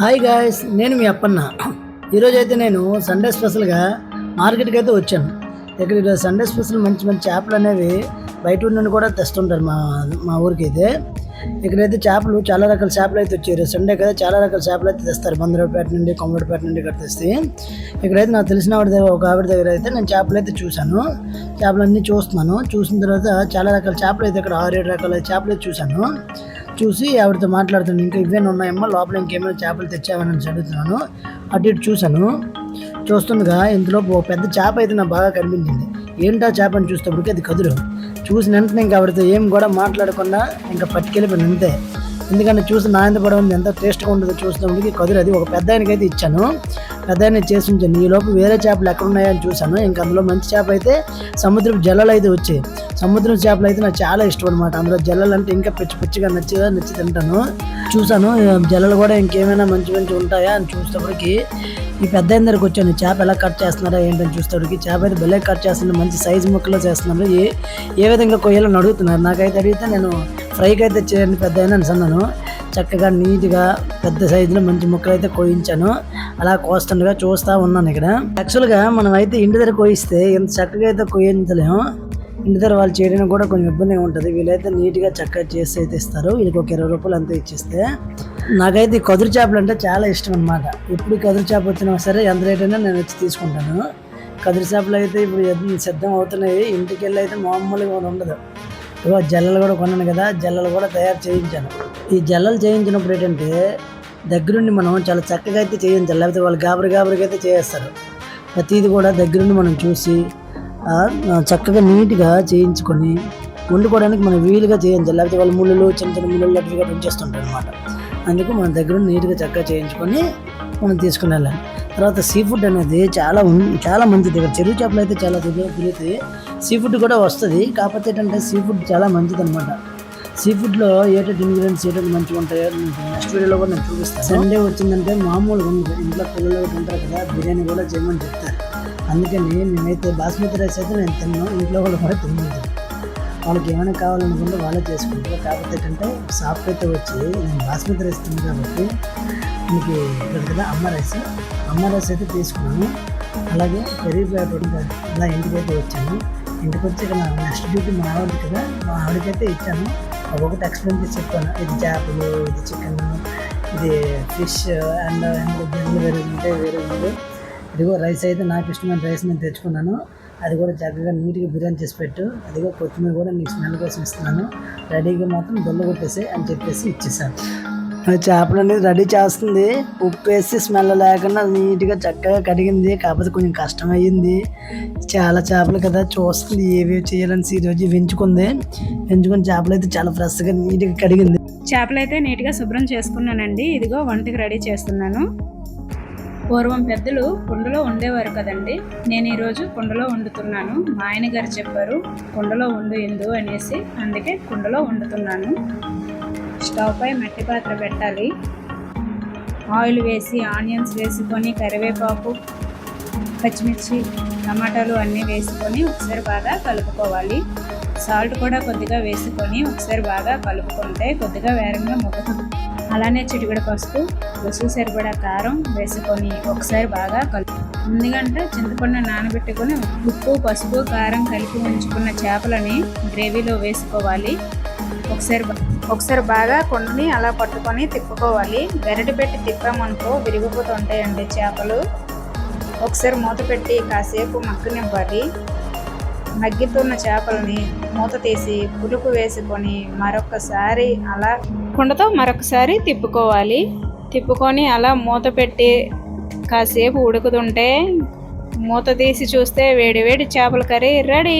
Hi guys నేను మీ అప్పన్న. ఈరోజు అయితే నేను సండే స్పెషల్గా మార్కెట్కి అయితే వచ్చాను. ఇక్కడ ఈరోజు సండే స్పెషల్ మంచి మంచి చేపలు అనేవి బయట నుండి కూడా తెస్తుంటారు మా మా ఊరికి అయితే ఇక్కడైతే చేపలు చాలా రకాల చేపలు అయితే వచ్చారు. సండే కదా చాలా రకాల చేపలు అయితే తెస్తారు. బందరపేట నుండి కొమ్మడిపేట నుండి ఇక్కడ తెస్తే. ఇక్కడైతే నాకు తెలిసిన ఆవిడ దగ్గర ఒక ఆవిడ దగ్గర అయితే నేను చేపలు అయితే చూశాను. చేపలన్నీ చూస్తున్నాను. చూసిన తర్వాత చాలా రకాల చేపలు అయితే ఇక్కడ ఆరు ఏడు రకాల చేపలు అయితే చూశాను. చూసి ఆవిడతో మాట్లాడుతున్నాను. ఇంకా ఇవేనా ఉన్నాయమ్మా లోపల ఇంకేమైనా చేపలు తెచ్చావని అడుగుతున్నాను. అటు ఇటు చూశాను. చూస్తుండగా ఇందులో ఒక పెద్ద చేప అయితే నాకు బాగా కనిపించింది. ఏంటా చేప అని చూసేటప్పటికి అది కదురు. చూసిన వెంటనే ఇంకా ఆవిడతో ఏం కూడా మాట్లాడకుండా ఇంకా పట్టుకెళ్ళిపోయింది అంతే. ఎందుకంటే చూసి నా ఎంత పడవ ఎంత టేస్ట్గా ఉంటుందో చూసినప్పటికి కదురు అది ఒక పెద్ద ఆయనకైతే ఇచ్చాను. పెద్ద ఆయన చేసి ఉంచాను. ఈ లోపు వేరే చేపలు ఎక్కడ ఉన్నాయని చూశాను. ఇంకా అందులో మంచి చేప అయితే సముద్రపు జల్లలు అయితే వచ్చాయి. సముద్రం చేపలు అయితే నాకు చాలా ఇష్టం అనమాట అందులో జల్లలు అంటే ఇంకా పిచ్చి పిచ్చిగా నచ్చిగా నచ్చి తింటాను. చూశాను జల్లలు కూడా ఇంకేమైనా మంచి మంచి ఉంటాయా అని చూసేటప్పటికి ఈ పెద్ద ఆయన దగ్గరికి వచ్చాను. చేప ఎలా కట్ చేస్తున్నారా ఏంటని చూసేటప్పటికి చేప అయితే భలే కట్ చేస్తున్నారు మంచి సైజు ముక్కలో చేస్తున్నారు ఏ ఏ విధంగా కొయ్యాలని అడుగుతున్నారు నాకైతే అడిగితే నేను ఫ్రైకి అయితే చేయండి పెద్ద అన్నాను చక్కగా నీట్గా పెద్ద సైజులో మంచి ముక్కలు అయితే కోయించాను. అలా కోస్తుండగా చూస్తూ ఉన్నాను ఇక్కడ. యాక్చువల్గా మనం అయితే ఇంటి దగ్గర కోయిస్తే ఎంత చక్కగా అయితే కోయించలేము. ఇంటి దగ్గర వాళ్ళు చేయడానికి కూడా కొంచెం ఇబ్బందిగా ఉంటుంది. వీళ్ళైతే నీట్గా చక్కగా చేసి అయితే ఇస్తారు. వీళ్ళకి ఒక ఇరవై రూపాయలు అంతా ఇచ్చిస్తే. నాకైతే ఈ కదురు చేపలు అంటే చాలా ఇష్టం అనమాట ఇప్పుడు కదురు చేప వచ్చినా సరే ఎంత రేట్ అయినా నేను వచ్చి తీసుకుంటాను. కదురు చేపలు అయితే ఇప్పుడు సిద్ధం అవుతున్నాయి. ఇంటికి వెళ్ళి అయితే మామూలుగా ఉండదు. ఇగో జల్లలు కూడా కొన్నాను కదా జల్లలు కూడా తయారు చేయించాను. ఈ జల్లలు చేయించినప్పుడు ఏంటంటే దగ్గరుండి మనం చాలా చక్కగా అయితే చేయించాలి లేకపోతే వాళ్ళు గాబరి గాబరికి అయితే చేస్తారు. ప్రతిది కూడా దగ్గరుండి మనం చూసి చక్కగా నీట్గా చేయించుకొని వండుకోవడానికి మనం వీలుగా చేయించాలి లేకపోతే వాళ్ళ ముళ్ళు చిన్న చిన్న ముళ్ళు అటుగా ఉంచేస్తుంటారు అనమాట అందుకు మన దగ్గర నీట్గా చక్కగా చేయించుకొని మనం తీసుకుని వెళ్ళాలి. తర్వాత సీ ఫుడ్ అనేది చాలా చాలా మంచిది. ఇక్కడ చెరువు చేపలు అయితే చాలా తిరిగి తిరుగుతాయి. సీ ఫుడ్ కూడా వస్తుంది. కాకపోతే ఏంటంటే సీ ఫుడ్ చాలా మంచిది అనమాట సీ ఫుడ్లో ఏటెట్ ఇంగ్రీడియంట్స్ ఏటెట్ మంచిగా ఉంటాయో నెక్స్ట్ వీడియోలో కూడా నేను చూపిస్తాను. సండే వచ్చిందంటే మామూలుగా ఉండదు ఇంట్లో పిల్లలు ఉంటారు కదా బిర్యానీ కూడా చేయమని చెప్తారు. అందుకని మేమైతే బాస్మతి రైస్ అయితే నేను తిన్నాను ఇంట్లో వాళ్ళు కూడా తిన్నాను వాళ్ళకి ఏమైనా కావాలనుకుంటే వాళ్ళే చేసుకుంటారు. కాకపోతే ఏంటంటే షాప్కి అయితే వచ్చి నేను బాస్మతి రైస్ తిన్నాను కాబట్టి మీకు ఇక్కడ కదా అమ్మ రైస్. అమ్మ రైస్ అయితే తీసుకున్నాను. అలాగే పెరిగి ప్యాకెట్ అలా ఇంటికి అయితే వచ్చాను. ఇంటికి వచ్చి ఇక్కడ నా నెక్స్ట్ డ్యూటీ మా ఆవిడ కదా మా ఆవిడకైతే ఇచ్చాను. ఒక్కొక్కటి ఎక్స్ప్లెయిన్ చేసి చెప్పాను. ఇది చేపలు ఇది చికెన్ ఇది ఫిష్ అండ్ అండ్ వేరే ఉంటాయి వేరే ఉంది ఇదిగో రైస్ అయితే నాకు ఇష్టమైన రైస్ నేను తెచ్చుకున్నాను. అది కూడా చక్కగా నీట్గా బిర్యానీ చేసి పెట్టు. అదిగో కొత్తిమీర కూడా నీకు స్మెల్ కోసం ఇస్తున్నాను. రెడీగా మాత్రం దొల్ల కొట్టేసి అని చెప్పేసి ఇచ్చేసాను. చేపలు అనేది రెడీ చేస్తుంది. ఉప్పు వేసి స్మెల్ లేకుండా నీట్గా చక్కగా కడిగింది. కాకపోతే కొంచెం కష్టమయ్యింది. చాలా చేపలు కదా చూస్తుంది ఏవేవి చేయాలని ఈరోజు వెంచుకుంది వెంచుకుని చేపలు అయితే చాలా ఫ్రెష్గా నీట్గా కడిగింది. చేపలు అయితే నీట్గా శుభ్రం చేసుకున్నానండి. ఇదిగో వంటకి రెడీ చేస్తున్నాను. పూర్వం పెద్దలు కుండలో ఉండేవారు కదండి. నేను ఈరోజు కుండలో వండుతున్నాను. మా ఆయన గారు చెప్పారు కుండలో వండు ఎందు అనేసి. అందుకే కుండలో వండుతున్నాను. స్టవ్ పై మట్టి పాత్ర పెట్టాలి. ఆయిల్ వేసి ఆనియన్స్ వేసుకొని కరివేపాకు పచ్చిమిర్చి టమాటాలు అన్నీ వేసుకొని ఒకసారి బాగా కలుపుకోవాలి. సాల్ట్ కూడా కొద్దిగా వేసుకొని ఒకసారి బాగా కలుపుకుంటే కొద్దిగా వేరంగా మొక్కుతుంది అలానే చిటికెడు పసుపు రుసు సరిపడా కారం వేసుకొని ఒకసారి బాగా కలుపు ముందుగంట చింతపండు నానబెట్టుకొని ఉప్పు పసుపు కారం కలిపి ఉంచుకున్న చేపలని గ్రేవీలో వేసుకోవాలి. ఒకసారి ఒకసారి బాగా కొండని అలా పట్టుకొని తిప్పుకోవాలి. గరిటె పెట్టి తిప్పామనుకో విరిగిపోతుంటాయండి చేపలు. ఒకసారి మూత పెట్టి కాసేపు మగ్గనివ్వాలి. మగ్గితున్న చేపలని మూత తీసి పులుపు వేసుకొని మరొకసారి అలా కుండతో మరొకసారి తిప్పుకోవాలి. తిప్పుకొని అలా మూత పెట్టి కాసేపు ఉడుకుతుంటే మూత తీసి చూస్తే వేడి వేడి చేపల కర్రీ రెడీ.